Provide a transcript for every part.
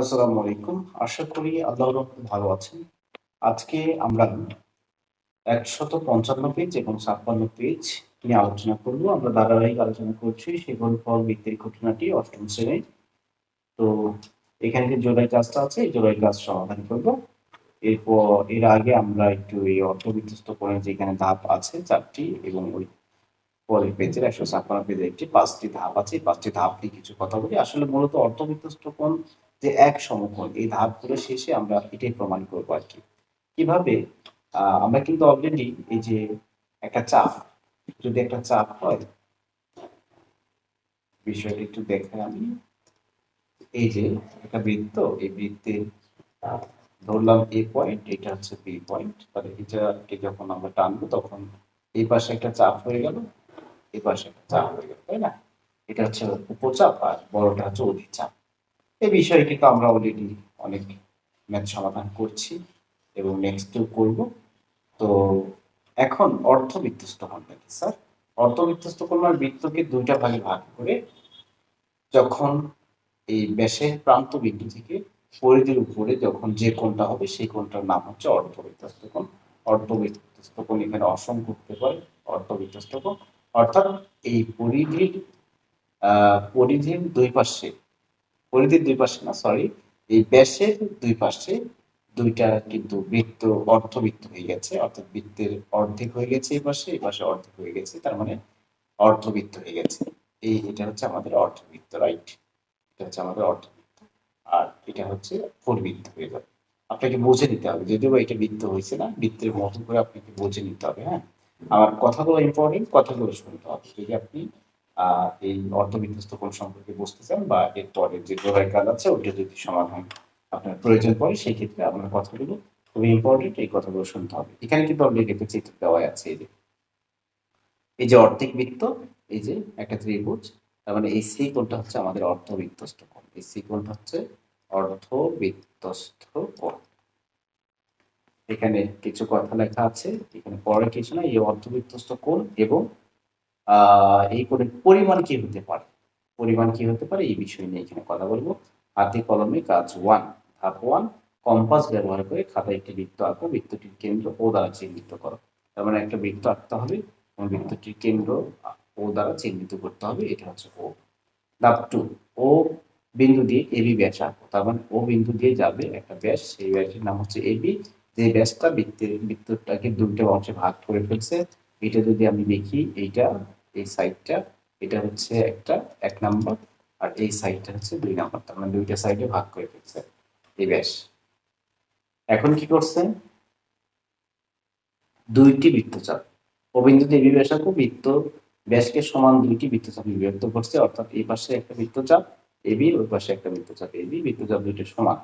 আসসালামু আলাইকুম। আশা করি আল্লাহ ভালো আছেন। আজকে আমরা একশত পঞ্চান্ন পেজ এবং ছাপ্পান্ন পেজ নিয়ে আলোচনা করব। আমরা ধারাবাহিক আলোচনা করছি সেগুন ফল বৃত্তের ঘটনাটি অষ্টম শ্রেণির। তো এখানে যে জোড়াই কাজটা আছে, এই জোড়াই কাজ সমাধান করব। এরপর এর আগে আমরা একটু এই অর্থ অর্থবিধ্বস্ত করে যেখানে ধাপ আছে, চারটি এবং ওই পরের পেজের একশো ছাপ্পান্ন পেজের একটি পাঁচটি ধাপ আছে। পাঁচটি ধাপ নিয়ে কিছু কথা বলি। আসলে মূলত অর্থবিধ্বস্ত কোণ যে এক সমকোণ এই ধাপগুলো শেষে আমরা এটাই প্রমাণ করব আর কি। কীভাবে? আমরা কিন্তু অলরেডি এই যে একটা চাপ যদি একটা চাপ হয় বিষয়টা একটু দেখেন আমি। এই যে একটা বৃত্ত এই বৃত্তের আহ, ধরলাম এ পয়েন্ট এটা হচ্ছে বি পয়েন্ট তাহলে এটাকে যখন আমরা টানবো তখন এই পাশে একটা চাপ হয়ে গেল এই পাশে একটা চাপ হয়ে গেল তাই না? এটা হচ্ছে উপচাপ আর বড়টা হচ্ছে অধিচাপ। এই বিষয়ে কিন্তু আমরা অলরেডি অনেক ম্যাথ সমাধান করছি এবং নেক্সটও করব। তো এখন অর্থবিত্তস্ত কোণটা কি স্যার অর্থবিত্তস্ত কোণ মানে বৃত্তকে দুইটা ভাগে ভাগ করে যখন এই ব্যাসের প্রান্ত বিন্দু থেকে পরিধির উপরে যখন যে কোণটা হবে, সেই কোণটার নাম হচ্ছে অর্থবিত্তস্ত কোণ। অর্থবিত্তস্ত কোণ এখানে অসংখ্য হতে পারে, অর্থবিত্তস্ত কোণ। অর্থাৎ এই পরিধির পরিধির দুই পাশে পরিধির দুই পাশে না সরি এই ব্যাসের দুই পাশে দুইটা কিন্তু বৃত্ত, অর্ধবৃত্ত হয়ে গেছে, অর্থাৎ বৃত্তের অর্ধেক হয়ে গেছে এই পাশে এই পাশে অর্ধেক হয়ে গেছে, তার মানে অর্ধবৃত্ত হয়ে গেছে। এই, এটা হচ্ছে আমাদের অর্ধবৃত্ত রাইট এটা হচ্ছে আমাদের অর্ধবৃত্ত। আর এটা হচ্ছে পরিবৃত্ত হয়ে যাবে। আপনাকে বুঝে নিতে হবে, যদিও এটা বৃত্ত হয়েছে না, বৃত্তের মতো করে আপনাকে বুঝে নিতে হবে হ্যাঁ? আমার কথাগুলো ইম্পর্টেন্ট কথাগুলো শুনতে হবে। যদি আপনি এই অর্ধবিধ্বস্ত কোণ সম্পর্কে বুঝতে চান বা এর এরপরে যে দোহাই কাজ আছে ওইটা যদি সমাধান আপনার প্রয়োজন পড়ে সেই ক্ষেত্রে আপনার কথাগুলো খুবই ইম্পর্টেন্ট এই কথাগুলো শুনতে হবে। এখানে কিন্তু অলরেডি একটা চিত্র দেওয়া আছে এই যে। এই যে অর্ধেক বৃত্ত, এই যে একটা ত্রিভুজ, তার মানে এই সি কোণটা হচ্ছে আমাদের অর্ধবৃত্তস্থ কোণ। এই সি কোণটা হচ্ছে অর্ধবৃত্তস্থ কোণ। এখানে কিছু কথা লেখা আছে, এখানে পরে কিছু না এই অর্ধবৃত্তস্থ কোণ এবং এই পরিমাণ কি হতে পারে? পরিমাণ কি হতে পারে? এই বিষয় নিয়ে এখানে কথা বলব। হাতে কলমে কাজ ওয়ান ধাপ ওয়ান কম্পাস ব্যবহার করে খাতায় একটি বৃত্ত আঁকো। বৃত্তটির কেন্দ্র ও দ্বারা চিহ্নিত করো। তার মানে একটা বৃত্ত আঁকতে হবে এবং বৃত্তটির কেন্দ্র ও দ্বারা চিহ্নিত করতে হবে। এটা হচ্ছে ও ধাপ টু ও বিন্দু দিয়ে এবি ব্যাস আঁকো। তার মানে ও বিন্দু দিয়ে যাবে একটা ব্যাস। সেই ব্যাসের নাম হচ্ছে এবি যে ব্যাসটা বৃত্তের, বৃত্তটাকে দুটো অংশে ভাগ করে ফেলছে, এটা যদি আমি দেখি, এইটা এই সাইডটা এটা হচ্ছে একটা, এক নাম্বার আর এই সাইডটা হচ্ছে দুই নাম্বার তার মানে দুইটা সাইডে ভাগ করে ফেলছে। এই ব্যাস। এখন কি করছে? দুইটি বৃত্তচাপ। অবিন্দু দেবী ব্যাসাকও বৃত্ত ব্যাসকে সমান দুইটি বৃত্তচাপ বিভক্ত করছে, অর্থাৎ এই পাশে একটা বৃত্তচাপ এবি ওই পাশে একটা বৃত্তচাপ এবি বৃত্তচাপ দুইটা সমান।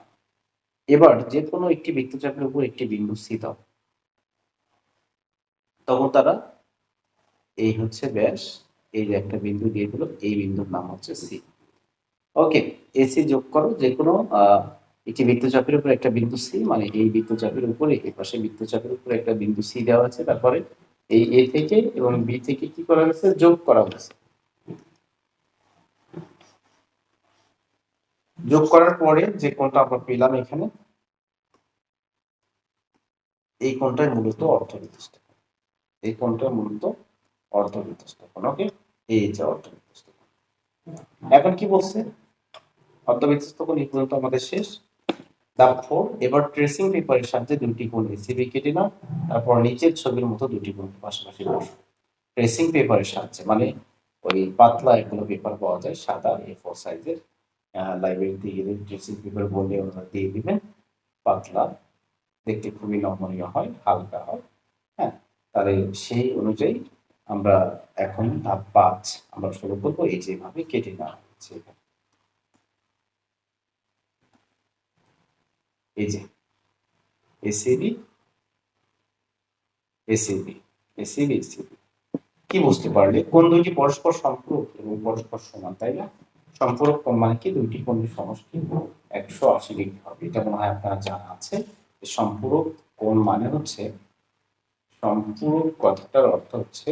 এবার যে কোনো একটি বৃত্তচাপের উপর একটি বিন্দু সি দাও তখন তারা এই হচ্ছে ব্যাস, এই যে একটা বিন্দু দিয়ে দিল, এই বিন্দুর নাম হচ্ছে সি ওকে এসি যোগ করো, যে কোনো একটি বৃত্তচাপের উপর একটা বিন্দু সি মানে এই বৃত্তচাপের উপরে, এই পাশে বৃত্তচাপের উপরে একটা বিন্দু সি দেওয়া আছে, তারপরে এই এ থেকে এবং বি থেকে কি করা হয়েছে? যোগ করা হয়েছে। যোগ করার পরে যে কোনটা আমরা পেলাম এখানে, এই কোণটাই মূলত কোণ। এই কোণটা মূলত অর্ধবৃত্তস্থ কোণ ওকে এই যে অর্ধবৃত্তস্থ কোণ এখন কি বলছে? অর্ধবৃত্তস্থ কোণ এই পর্যন্ত আমাদের শেষ। ফোর এবার ট্রেসিং পেপারের সাহায্যে দুটি কোণ এসিবি কেটে নাও তারপর নিচের ছবির মতো দুটি কোণ পাশাপাশি বসো। ট্রেসিং পেপারের সাহায্যে মানে ওই পাতলা এগুলো পেপার পাওয়া যায়, সাদা এ ফোর সাইজের লাইব্রেরিতে গেলে ট্রেসিং পেপার বললে ওনারা দিয়ে দিবেন পাতলা, দেখতে খুবই নমনীয় হয়, হালকা হয়। হ্যাঁ তাহলে সেই অনুযায়ী আমরা এখন ধাপ পাঁচ আমরা শুরু করব। এই যেভাবে কেটে নেওয়া হচ্ছে। এই যে এসিবি এসিবি এসিবি এসিবি। কি বুঝতে পারলে কোন দুইটি পরস্পর সম্পূরক এবং পরস্পর সমান, তাই না? সম্পূরক মানে কি? দুইটি কোণের সমষ্টি একশো আশি ডিগ্রি হবে। এটা মনে হয় আপনার জানা আছে। সম্পূরক কোণ মানে হচ্ছে সম্পূরক কথাটার অর্থ হচ্ছে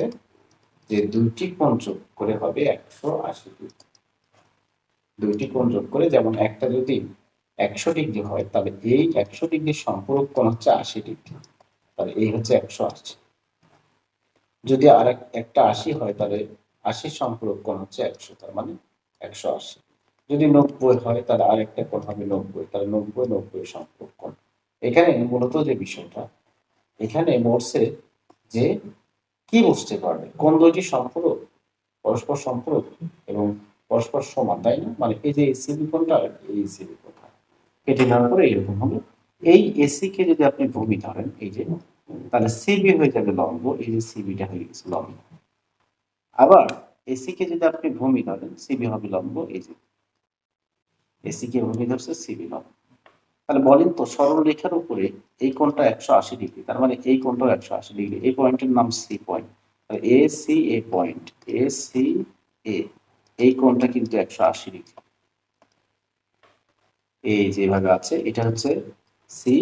যে দুইটি কোণ যোগ করে হবে একশো আশি ডিগ্রি। দুইটি কোণ যোগ করে যেমন একটা যদি একশো ডিগ্রি হয়, তাহলে এই একশো ডিগ্রির সম্পূরক কোণ হচ্ছে আশি ডিগ্রি। তাহলে এই হচ্ছে একশো আশি। যদি আর একটা আশি হয়, তাহলে আশির সম্পূরক কোণ হচ্ছে একশো, তার মানে একশো আশি। যদি নব্বই হয়, তাহলে আরেকটা কোণ হবে নব্বই, তাহলে নব্বই নব্বই সম্পর্ক কোণ। এখানে মূলত যে বিষয়টা এখানে বলছে যে কি বুঝতে পারবে? কোন দুইটি সম্পূরক? পরস্পর সম্পূরক এবং পরস্পর সমান, তাই না? মানে এই যে এসিবি কোণটা আর এই এসিবি কোণটা কেটে নেওয়ার পরে এরকম হবে। এই এসি কে যদি আপনি ভূমি ধরেন, এই যে, তাহলে সিবি হয়ে যাবে লম্ব, এই যে সিবিটা হয়ে গেছে লম্ব। আবার এসি কে যদি আপনি ভূমি ধরেন সিবি হবে লম্ব, এই যে। এসি কে ভূমি ধরছে সিবি লম্ব। তাহলে বলেন তো সরল রেখার উপরে এই কোণটা একশো আশি ডিগ্রি, তার মানে এই কোণটাও একশো আশি ডিগ্রি, এই পয়েন্টের নাম C point. A, C, A point, A, C, A, এই কোণটা কিন্তু একশো আশি ডিগ্রি। এই যেভাবে আছে, এটা হচ্ছে সি,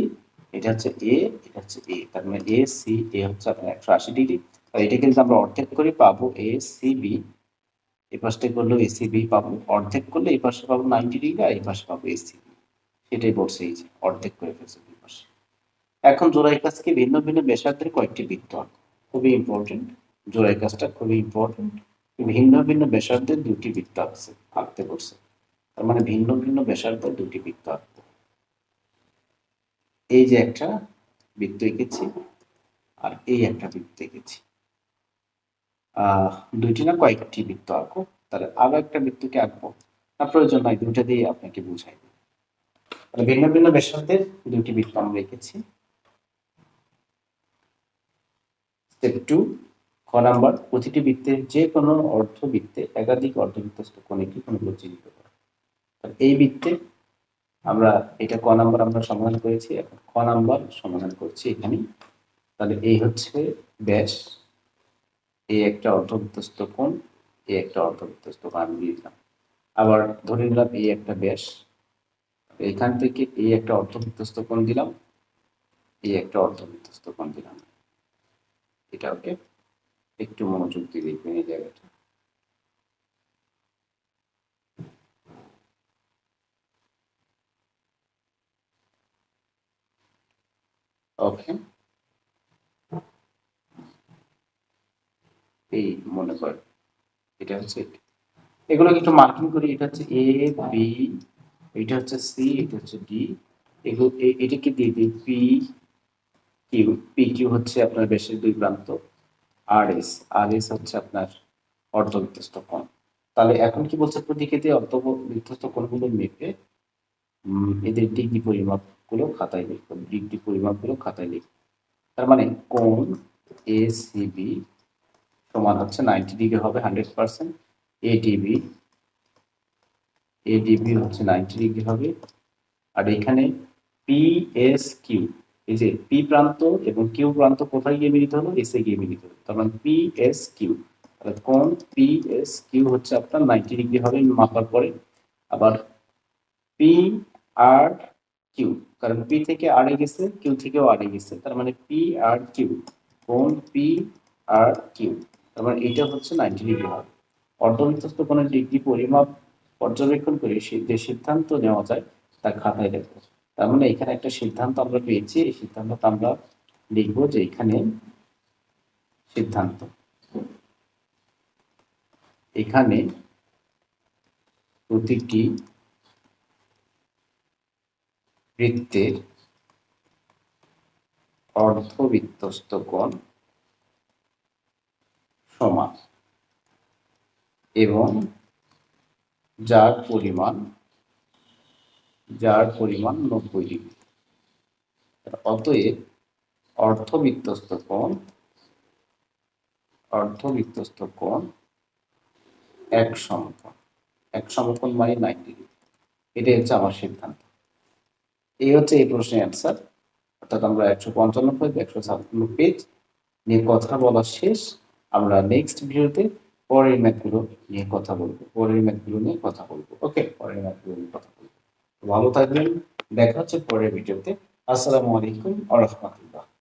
এটা হচ্ছে এ, এটা হচ্ছে এ, তার মানে এ, সি, এ হচ্ছে আপনার একশো আশি ডিগ্রি। এটা কিন্তু আমরা অর্ধেক করে পাবো এ, সি, বি এই পাশটা করলেও এসি বি পাবো। অর্ধেক করলে এই পাশে পাবো নাইনটি ডিগ্রি আর এই পাশে পাবো এসি বি। সেটাই বলছে, এই যে অর্ধেক করে ফেলছে দুই পাশে। এখন জোড়াই কাজকে ভিন্ন ভিন্ন ব্যাসার্ধের কয়েকটি বৃত্ত খুবই ইম্পর্টেন্ট জোড়াই কাজটা খুবই ইম্পর্টেন্ট ভিন্ন ভিন্ন ব্যাসার্ধের দুটি বৃত্ত আঁকছে, আঁকতে করছে তার মানে ভিন্ন ভিন্ন ব্যাসার্ধের দুটি বৃত্ত আঁকবো। এই যে একটা বৃত্ত এঁকেছি আর এই একটা বৃত্ত এঁকেছি। দুইটি না কয়েকটি বৃত্ত আঁকো তাহলে আরও একটা বৃত্তকে আঁকবো। না, প্রয়োজন নাই, দুইটা দিয়ে আপনাকে বুঝাই ভিন্ন ভিন্ন ব্যাসার্ধের দুইটি বৃত্ত আমরা রেখেছি। স্টেপ টু খ নাম্বার, প্রতিটি বৃত্তের যে কোনো অর্ধবৃত্তে একাধিক অর্ধবৃত্তস্থ কোণকে কোনো চিহ্নিত করে এই বৃত্তে আমরা এটা ক নাম্বার আমরা সমাধান করেছি, এখন ক নাম্বার সমাধান করছি এখানে তাহলে এই হচ্ছে ব্যাস এই একটা অর্ধবৃত্তস্থ কোণ এই একটা অর্ধবৃত্তস্থ কোণ আমি দিয়ে আবার ধরে নিলাম এই একটা ব্যাস এখান থেকে এই একটা অর্ধবৃত্তস্থ কোণ দিলাম এই একটা অর্ধবৃত্তস্থ কোণ দিলাম এটা ওকে একটু মনোযোগ দিয়ে দেখবেন এই জায়গাটা ওকে এই মনে কর, এটা হচ্ছে। এগুলোকে একটু মার্কিং করি, এটা হচ্ছে এ বি এটা হচ্ছে সি এটা হচ্ছে ডি এ- এটাকে দিয়ে দিই? পি কিউ পি কিউ হচ্ছে আপনার বেশের দুই প্রান্ত আর এস আর এস হচ্ছে আপনার অর্ধবৃত্তস্থ কোণ। তাহলে এখন কি বলছে প্রতীকে দিয়ে অর্ধবৃত্তস্থ কোণগুলো মেপে এদের ডিগ্রি পরিমাপগুলো খাতায় লিখব, ডিগ্রি পরিমাপগুলো খাতায় লিখব। তার মানে কোণ এ সি বি সমান হচ্ছে নাইনটি ডিগ্রি হবে হান্ড্রেড পার্সেন্ট এডিবি এডিবি হচ্ছে নাইনটি ডিগ্রি হবে। আর এখানে পি এস কিউ এই যে পি প্রান্ত এবং কিউ প্রান্ত কোথায় গিয়ে মিলিত হলো? এস এ গিয়ে মিলিত হলো। তার মানে পি এস কিউ কোণ পি এস কিউ হচ্ছে আপনার নাইনটি ডিগ্রি হবে মাপার পরে? আবার পি আর কিউ কারণ পি থেকে এ গেছে কিউ থেকেও এ গেছে। তার মানে পি আর কিউ কোণ পি আর কিউ তার মানে এটা হচ্ছে নাইনটি ডিগ্রি হবে। অর্ধবৃত্তস্থ কোণের ডিগ্রি পরিমাপ পর্যবেক্ষণ করে যে সিদ্ধান্ত নেওয়া যায়, তা খাতায় লেখো তার মানে এখানে একটা সিদ্ধান্ত আমরা পেয়েছি, এই সিদ্ধান্তটা আমরা লিখব যে এখানে সিদ্ধান্ত। এখানে প্রতিটি বৃত্তের অর্ধবৃত্তস্থ কোণ সমান এবং যার পরিমাণ যার পরিমাণ নব্বই ডিগ্রি। অতএব অর্ধবৃত্তস্থ কোণ অর্ধবৃত্তস্থ কোণ এক সমকোণ। এক সমকোণ মানে নাইনটি ডিগ্রি। এটাই হচ্ছে আমার সিদ্ধান্ত। এই হচ্ছে এই প্রশ্নের অ্যান্সার অর্থাৎ আমরা একশো পঞ্চান্ন পেজ একশো ছাপ্পান্ন পেজ নিয়ে কথা বলা শেষ। আমরা নেক্সট ভিডিওতে পরের ম্যাথগুলো নিয়ে কথা বলব। পরের ম্যাথগুলো নিয়ে কথা বলব। ওকে পরের ম্যাথগুলো নিয়ে কথা বলব। ভালো থাকবেন। দেখা হচ্ছে পরের ভিডিওতে। আসসালামু আলাইকুম আ রহমতুল্লাহ।